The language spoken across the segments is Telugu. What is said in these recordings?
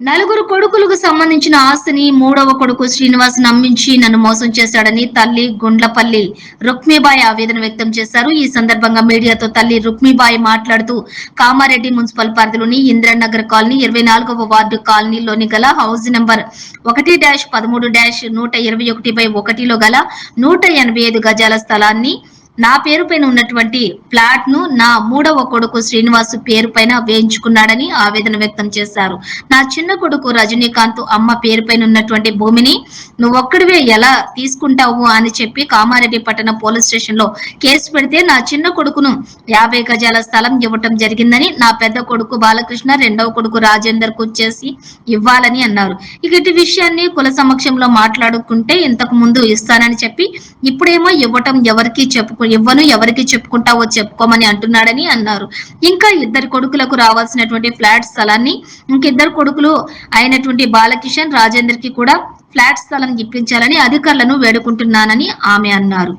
నలుగురు కొడుకులకు సంబంధించిన ఆస్తిని మూడవ కొడుకు శ్రీనివాస్ నమ్మించి నన్ను మోసం చేశాడని తల్లి గుండ్లపల్లి రుక్మిబాయి ఆవేదన వ్యక్తం చేశారు. ఈ సందర్భంగా మీడియాతో తల్లి రుక్మిబాయి మాట్లాడుతూ కామారెడ్డి మున్సిపల్ పరిధిలోని ఇంద్రనగర్ కాలనీ ఇరవై నాలుగవ వార్డు కాలనీలోని గల హౌస్ నెంబర్ ఒకటి డాష్ పదమూడు డాష్ నూట ఇరవై ఒకటి బై ఒకటిలో గల నూట ఎనభై ఐదు గజాల స్థలాన్ని నా పేరు పైన ఉన్నటువంటి ఫ్లాట్ను నా మూడవ కొడుకు శ్రీనివాస్ పేరు పైన వేయించుకున్నాడని ఆవేదన వ్యక్తం చేశారు. నా చిన్న కొడుకు రజనీకాంత్ అమ్మ పేరు పైన ఉన్నటువంటి భూమిని నువ్వొక్కడివే ఎలా తీసుకుంటావు అని చెప్పి కామారెడ్డి పట్టణ పోలీస్ స్టేషన్లో కేసు పెడితే నా చిన్న కొడుకును యాభై గజాల స్థలం ఇవ్వటం జరిగిందని నా పెద్ద కొడుకు బాలకృష్ణ రెండవ కొడుకు రాజేందర్కు చేసి ఇవ్వాలని అన్నారు. ఇక ఇటు విషయాన్ని కుల సమక్షంలో మాట్లాడుకుంటే ఇంతకు ముందు ఇస్తానని చెప్పి ఇప్పుడేమో ఇవ్వటం ఎవరికి చెప్పుకో ఇవ్వను ఎవరికి చెప్పుకుంటావో చెప్పుకోమని అంటున్నాడని అన్నారు. ఇంకా ఇద్దరు కొడుకులకు రావాల్సినటువంటి ఫ్లాట్ స్థలాన్ని ఇంకిద్దరు కొడుకులు అయినటువంటి బాలకిషన్ రాజేందర్కి కూడా ఫ్లాట్ స్థలం ఇప్పించాలని అధికారులను వేడుకుంటున్నానని ఆమె అన్నారు.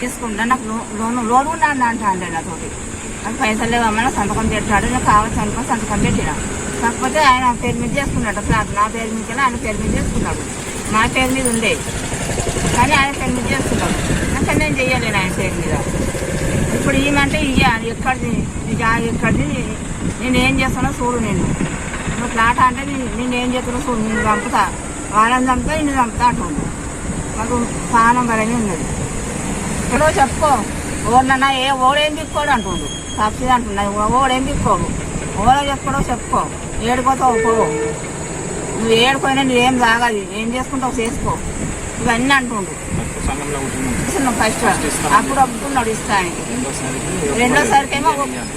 తీసుకుంటా నాకు లోన్ లోన్ ఉన్నాను అంట నాతోటి నాకు పైసలు లేవమ్మా సంతకం పెట్టాడు నాకు కావచ్చు అనుకో సంతకం పెట్టినా. కాకపోతే ఆయన పేరు మీద చేసుకున్నాడు ఫ్లాట్ నా పేరు మీద ఆయన పేరు మీద చేసుకున్నాడు. నా పేరు మీద ఉండే. కానీ ఆయన పేరు మీద చేసుకున్నాడు. అంటే నేను చేయలేను ఆయన పేరు మీద. ఇప్పుడు ఏమంటే ఇయ్యాలి ఎక్కడిది? ఎక్కడిది? నేను ఏం చేస్తానో చూడు నేను నువ్వు ఫ్లాట్ అంటే నేను ఏం చేస్తానో చూడు నేను చంపుతా. వాళ్ళని చంపుతా నిన్ను చంపుతా అంటుండు నాకు ప్రాణం బలమే ఉన్నది. ఇక్కడ చెప్పుకో. ఓడినన్నా ఏ ఓడేం తిప్పుకోడు అంటుండు. తప్పిది అంటున్నా ఓడేం తిక్కోడు ఓడో చెప్పుకోడో చెప్పుకో. ఏడుకోతావు పో నువ్వు ఏడుకోయినా నువ్వేం తాగాలి? ఏం చేసుకుంటావు చేసుకో. ఇవన్నీ అంటుండు. ఫస్ట్ అప్పుడు అప్పుడున్నాడు ఇస్తా అని రెండోసారికి ఏమో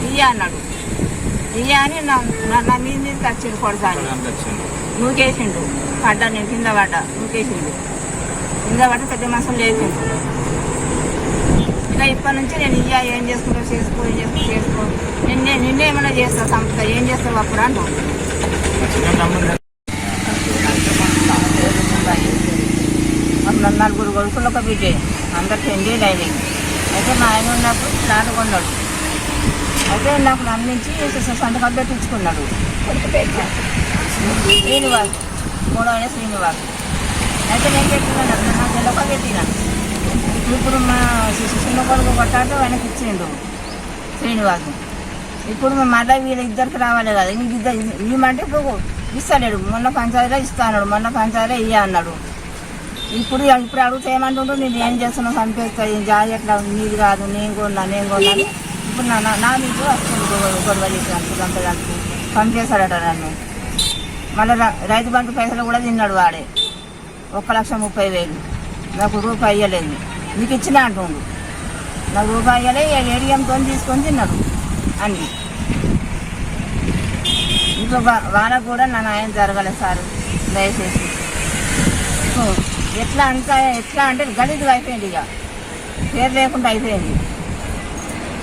ఇయ్య అన్నాడు. ఇయ్య అని నా నా- మీద మీద ఖర్చుడు కొడతాను. నువ్వుకేసిండు నూకేసిండు. పడ్డా నేను కింద పడ్డా. నూకేసిండు. కింద పడ్డ పెద్ద మనసులు లేచిండు ఇక ఇప్పటి నుంచి నేను ఇయ్య ఏం చేసుకుంటా చేసుకో ఏం చేసుకో చేసుకో. నిన్నే నిన్నేమైనా చేస్తా సంస్థ ఏం చేస్తావు అప్పుడు అంటూ. మా చిన్న తమ్ముడు మాకు నలుగురు కొడుకులు ఒక బిడ్డే. అందరికి ఎంజాయ్ అయినాయి అయితే మా ఆయన ఉన్నప్పుడు ఫ్లాట్ కొన్నాడు. అయితే నాకు నమ్మించి స- సంతకం పెట్టించుకున్నాడు శ్రీనివాస్ మూడో ఆయన శ్రీనివాస్. అయితే నేను పెట్టినాను నా తెలక పెట్టిన ఇప్పుడు మా చిన్న కొడుకు కొట్టాడు వెనక్కి ఇచ్చిండు శ్రీనివాసు. ఇప్పుడు మా మళ్ళీ వీళ్ళ ఇద్దరికి రావాలి కదా ఇంక ఇద్దరు ఇవ్వమంటే ఇప్పుడు ఇస్తాడు మొన్న పంచాయతీలో ఇస్తా అన్నాడు మొన్న పంచాయతీలో ఇయ్య అన్నాడు. ఇప్పుడు ఇప్పుడు అడుగుతా ఏమంటుండ్రు నేను ఏం చేస్తున్నావు చంపేస్తా ఏం జాయి ఎట్లా నీది కాదు నేను కొన్నా నేను కొన్నా ఇప్పుడు నా నా- నా మీకు వస్తుంది గొడవ గొడవ చంపేదానికి. పంపేశాడట నన్ను. మళ్ళీ రైతు బంధు పైసలు కూడా తిన్నాడు వాడే. ఒక లక్ష ముప్పై వేలు. నాకు రూపాయి ఇవ్వలేదు నీకు ఇచ్చిన అంటుండు. నాకు రూపాయలే ఏడియంతో తీసుకొని తిన్నాడు. అన్ని ఇంట్లో వాళ్ళకు కూడా నా న్యాయం జరగలేదు సార్. దయచేసి. ఎట్లా అంత ఎట్లా అంటే గణితం అయిపోయింది ఇక. పేరు లేకుండా అయిపోయింది.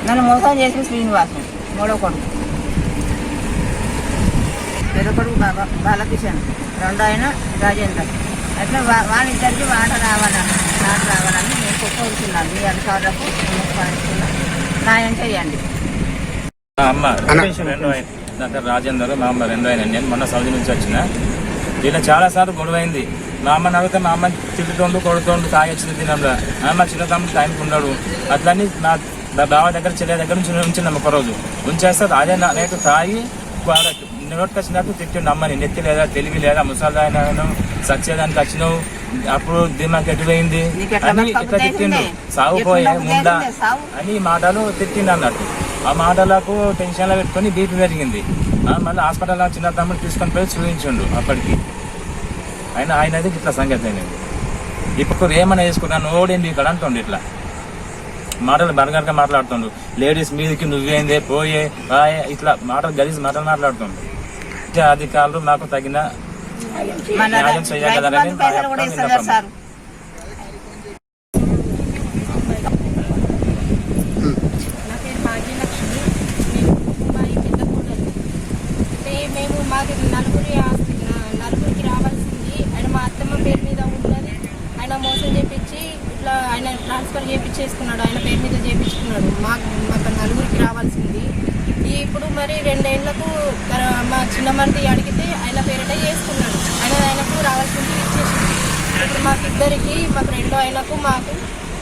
నన్ను మోసం చేసిన శ్రీనివాసం మూడో కొడుకు. పెద్ద కొడుకు బాబా బాలకిషన్ రెండో ఆయన రాజేంద్ర. అట్లా వా- వాళ్ళిద్దరికి వాట రావాలన్నా నాట రావాలని నేను కోరుతున్నాను మీ అధికారులకు న్యాయం చేయండి. మా అమ్మ రెండో ఆయన నా పేరు రాజేందర్ మా అమ్మ రెండో ఆయన నేను మొన్న సౌదీ నుంచి వచ్చిన. ఇలా చాలా సార్లు గొడవ అయింది మా అమ్మని అడిగితే మా అమ్మ తిట్టుతోండు కొడుతోండు తాగొచ్చింది తినంలో. అమ్మ చిన్న తమ్ముడు టైంకి ఉన్నాడు అట్లని నా నా బావ దగ్గర చెల్లె దగ్గర నుంచి ఉంచినాం ఒక రోజు ఉంచేస్తే అదే నా నేను తాగి నోటుకొచ్చినట్టు తిట్టిండు. అమ్మని నెత్తి లేదా తెలివి లేదా ముసలి ఆయన సచ్చేదానికి వచ్చినావు. అప్పుడు నీకు ఎట్లా అని ఇట్లా తిట్టిండు? సాగుపోయే ముందా. అని మాటలు తిట్టిండు అన్నట్టు. ఆ మాటలకు టెన్షన్లో పెట్టుకొని బీపీ పెరిగింది. మళ్ళీ హాస్పిటల్లో చిన్న తమ్ముడు తీసుకొని పోయి చూపించిండు అప్పటికి. ఆయన ఆయనది ఇట్లా సంగతి అయినది ఇప్పుడు ఏమైనా చేసుకున్నాను ఓడింది ఇక్కడ అంటుండు ఇట్లా. మాటలు బరగరగా మాట్లాడుతుండు. లేడీస్ మీదకి నువ్వేందే పోయే ఇట్లా మాటలు గలీజ్ మాటలు మాట్లాడుతుండు. అధికారులు నాకు తగిన మన రైతు బంధు కూడా సార్ మేము మాకు నలుగురి నలుగురికి రావాల్సింది ఆయన మా అత్తమ్మ పేరు మీద ఉన్నది ఆయన మోసం చేపించి ఇట్లా ఆయన ట్రాన్స్ఫర్ చేయించేసుకున్నాడు ఆయన పేరు మీద చేయించుకున్నాడు మాకు మాకు నలుగురికి రావాల్సింది. ఇప్పుడు మరి రెండేళ్ళకు మా చిన్న మరిది అడిగితే ఆయన పేరిట చేసుకున్నాడు. ఆయన ఆయనకు రావాల్సింది ఇచ్చేసింది. ఇప్పుడు మాకు ఇద్దరికి మాకు రెండో ఆయనకు మాకు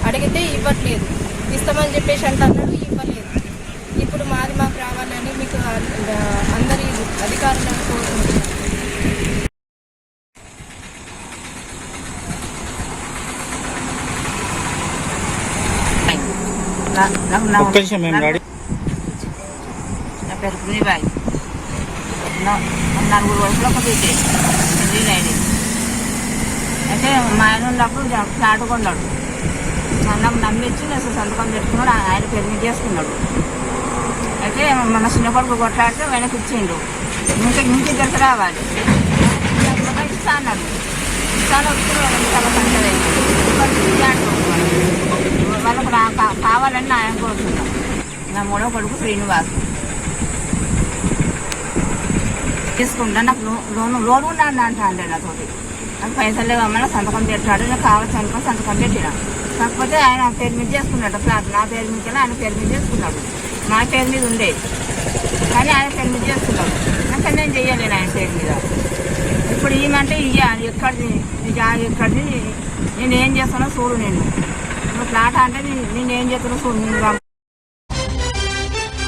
అడిగితే ఇవ్వట్లేదు. ఇస్తామని చెప్పేసి అంటే అన్నాడు ఇవ్వలేదు. ఇప్పుడు మాది మాకు రావాలని మీకు అందరి అధికారులను కోరుకుంటున్నాను నా- నాకు నా- ఒక్క నిమిషం మేము రెడీ పెరుగుని బాయ్ నలుగురు వయసులో ఒక బిడ్డ. పెళ్ళినైంది అయితే మా ఆయన ఉన్నప్పుడు ఫ్లాట్ కొన్నాడు. నన్ను నమ్మించి నేను సంతకం పెట్టుకున్నాడు. ఆయన పెరిగి చేసుకున్నాడు. అయితే మన చిన్న కొడుకు కొట్లాడితే వెనక్కి ఇచ్చిండు. ఇంకా ఇంటి దగ్గర రావాలి. ఇస్తా అన్నాడు ఇస్తాను చాలా వాళ్ళకు కావాలని ఆయన కోరుతున్నాం నా మూడో కొడుకు శ్రీనివాస్. తీసుకుంటా. నాకు లోన్ లోన్ ఉన్నాను అంటా అండి నాతోటి నాకు పైసలు లేవమ్మా సంతకం పెట్టాడు. నాకు కావచ్చు అనుకో సంతకం పెట్టిన. కాకపోతే ఆయన పేరు మీద చేసుకున్నాడు ఫ్లాట్ నా పేరు మీద ఆయన పేరు మీద చేసుకున్నాడు. నా పేరు మీద ఉండే. కానీ ఆయన పేరు మీద చేసుకున్నాడు. అంటే నేను చెయ్యలేను ఆయన పేరు మీద. ఇప్పుడు ఏమంటే ఇయ్యాలి ఎక్కడిది? నీ ఎక్కడిది? నేను ఏం చేస్తానో చూడు నేను. ఫ్లాట్ అంటే నేను ఏం చేస్తానో చూడు నేను